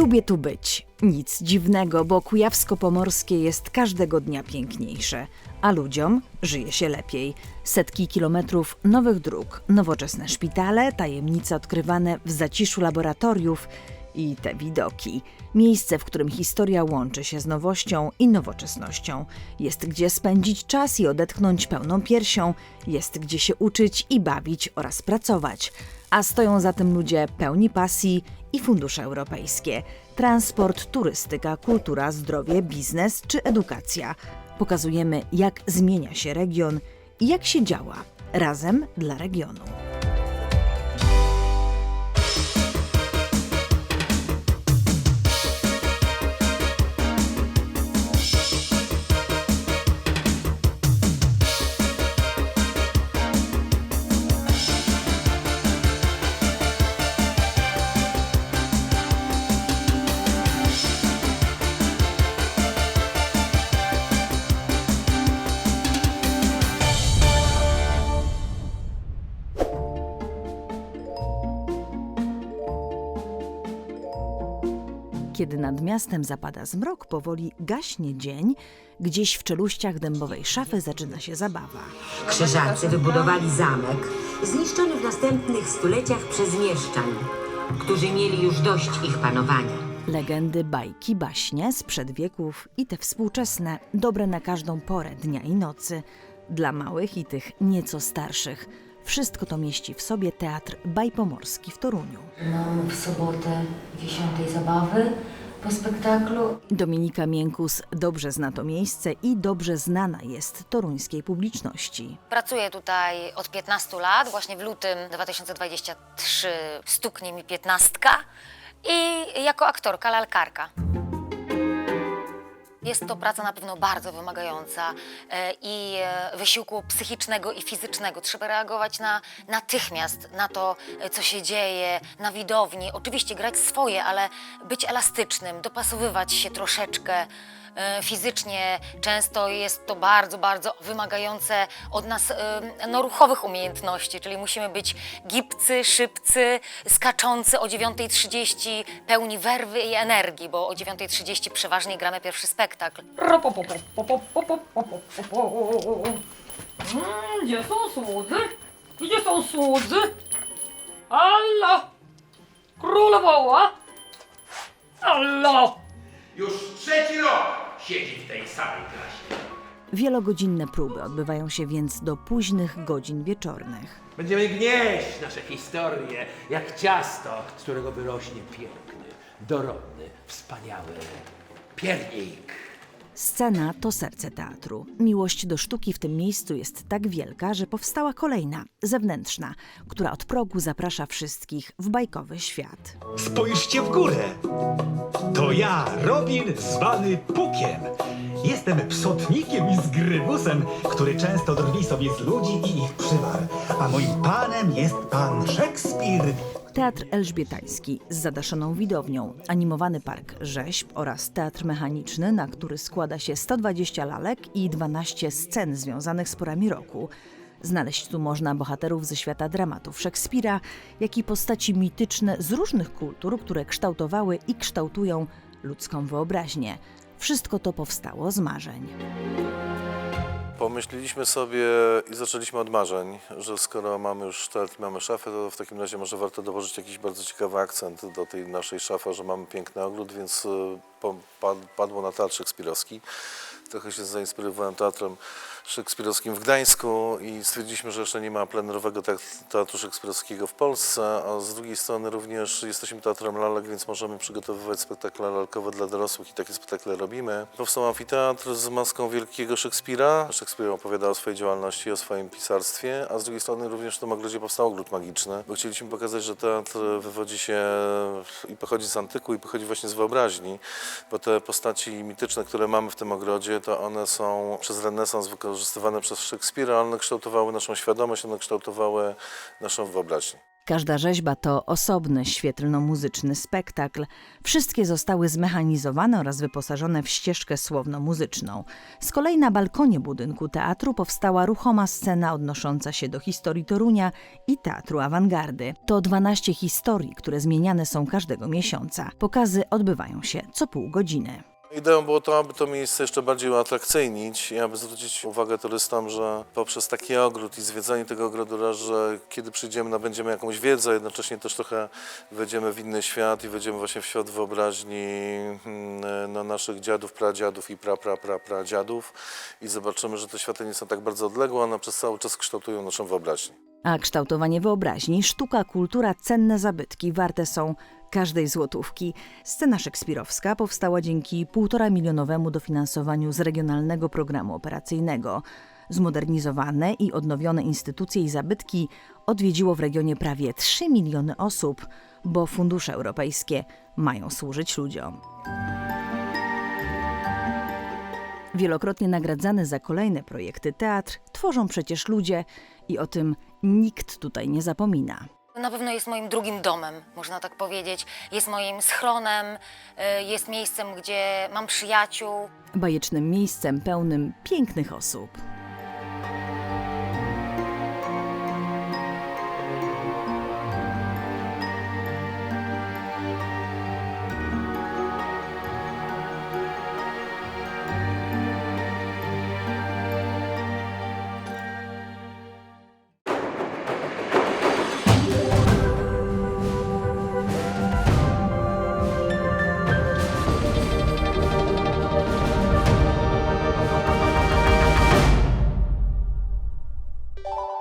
Lubię tu być. Nic dziwnego, bo Kujawsko-Pomorskie jest każdego dnia piękniejsze, a ludziom żyje się lepiej. Setki kilometrów nowych dróg, nowoczesne szpitale, tajemnice odkrywane w zaciszu laboratoriów i te widoki. Miejsce, w którym historia łączy się z nowością i nowoczesnością. Jest gdzie spędzić czas i odetchnąć pełną piersią, jest gdzie się uczyć i bawić oraz pracować. A stoją za tym ludzie pełni pasji i fundusze europejskie. Transport, turystyka, kultura, zdrowie, biznes czy edukacja. Pokazujemy, jak zmienia się region i jak się działa razem dla regionu. Kiedy nad miastem zapada zmrok, powoli gaśnie dzień, gdzieś w czeluściach dębowej szafy zaczyna się zabawa. Krzyżacy wybudowali zamek, zniszczony w następnych stuleciach przez mieszczan, którzy mieli już dość ich panowania. Legendy, bajki, baśnie sprzed wieków i te współczesne, dobre na każdą porę dnia i nocy, dla małych i tych nieco starszych. Wszystko to mieści w sobie Teatr Bajpomorski w Toruniu. Mam w sobotę 10 zabawy po spektaklu. Dominika Miękus dobrze zna to miejsce i dobrze znana jest toruńskiej publiczności. Pracuję tutaj od 15 lat. Właśnie w lutym 2023 stuknie mi 15 i jako aktorka, lalkarka. Jest to praca na pewno bardzo wymagająca e, i e, wysiłku psychicznego i fizycznego. Trzeba reagować na, natychmiast na to, e, co się dzieje na widowni. Oczywiście grać swoje, ale być elastycznym, dopasowywać się troszeczkę fizycznie. Często jest to bardzo, bardzo wymagające od nas e, no, ruchowych umiejętności, czyli musimy być gibcy, szybcy, skaczący o 9.30, pełni werwy i energii, bo o 9.30 przeważnie gramy pierwszy spektakl. Mm, Gdzie są słudzy? Gdzie są słudzy? Allo! Królowa! Allo! Już trzeci rok siedzi w tej samej klasie. Wielogodzinne próby odbywają się więc do późnych godzin wieczornych. Będziemy gnieść nasze historie jak ciasto, z którego wyrośnie piękny, dorodny, wspaniały piernik. Scena to serce teatru. Miłość do sztuki w tym miejscu jest tak wielka, że powstała kolejna, zewnętrzna, która od progu zaprasza wszystkich w bajkowy świat. Spójrzcie w górę. To ja, Robin, zwany Pukiem. Jestem psotnikiem i zgrybusem, który często drwi sobie z ludzi i ich przywar. A moim panem jest pan Szekspir. Teatr Elżbietański z zadaszoną widownią, animowany park rzeźb oraz teatr mechaniczny, na który składa się 120 lalek i 12 scen związanych z porami roku. Znaleźć tu można bohaterów ze świata dramatów Szekspira, jak i postaci mityczne z różnych kultur, które kształtowały i kształtują ludzką wyobraźnię. Wszystko to powstało z marzeń. Pomyśleliśmy sobie i zaczęliśmy od marzeń, że skoro mamy już teatr, mamy szafę, to w takim razie może warto dołożyć jakiś bardzo ciekawy akcent do tej naszej szafy, że mamy piękny ogród, więc e, padło na teatr szekspirowski. Trochę się zainspirowałem teatrem szekspirowskim w Gdańsku i stwierdziliśmy, że jeszcze nie ma plenerowego teat- teatru szekspirowskiego w Polsce, a z drugiej strony również jesteśmy teatrem lalek, więc możemy przygotowywać spektakle lalkowe dla dorosłych i takie spektakle robimy. Powstał amfiteatr z maską wielkiego Szekspira. Szekspir opowiada o swojej działalności, o swoim pisarstwie, a z drugiej strony również w tym ogrodzie powstał ogród magiczny, bo chcieliśmy pokazać, że teatr wywodzi się i pochodzi z antyku i pochodzi właśnie z wyobraźni, bo te postaci mityczne, które mamy w tym ogrodzie, to one są przez renesans wykorzystywane przez Szekspira, one kształtowały naszą świadomość, one kształtowały naszą wyobraźnię. Każda rzeźba to osobny, świetlno-muzyczny spektakl. Wszystkie zostały zmechanizowane oraz wyposażone w ścieżkę słowno-muzyczną. Z kolei na balkonie budynku teatru powstała ruchoma scena odnosząca się do historii Torunia i teatru awangardy. To 12 historii, które zmieniane są każdego miesiąca. Pokazy odbywają się co pół godziny. Ideą było to, aby to miejsce jeszcze bardziej uatrakcyjnić i aby zwrócić uwagę turystom, że poprzez taki ogród i zwiedzanie tego ogrodu że kiedy przyjdziemy, nabędziemy jakąś wiedzę, jednocześnie też trochę wejdziemy w inny świat i wejdziemy właśnie w świat wyobraźni mm, no, naszych dziadów, pradziadów i pra, pra, pra, pradziadów i zobaczymy, że te światy nie są tak bardzo odległe, one przez cały czas kształtują naszą wyobraźnię. A kształtowanie wyobraźni, sztuka, kultura, cenne zabytki warte są każdej złotówki. Scena szekspirowska powstała dzięki półtora milionowemu dofinansowaniu z regionalnego programu operacyjnego. Zmodernizowane i odnowione instytucje i zabytki odwiedziło w regionie prawie 3 miliony osób, bo fundusze europejskie mają służyć ludziom. Wielokrotnie nagradzany za kolejne projekty teatr tworzą przecież ludzie i o tym nikt tutaj nie zapomina. Na pewno jest moim drugim domem, można tak powiedzieć. Jest moim schronem, y, jest miejscem, gdzie mam przyjaciół. Bajecznym miejscem pełnym pięknych osób. you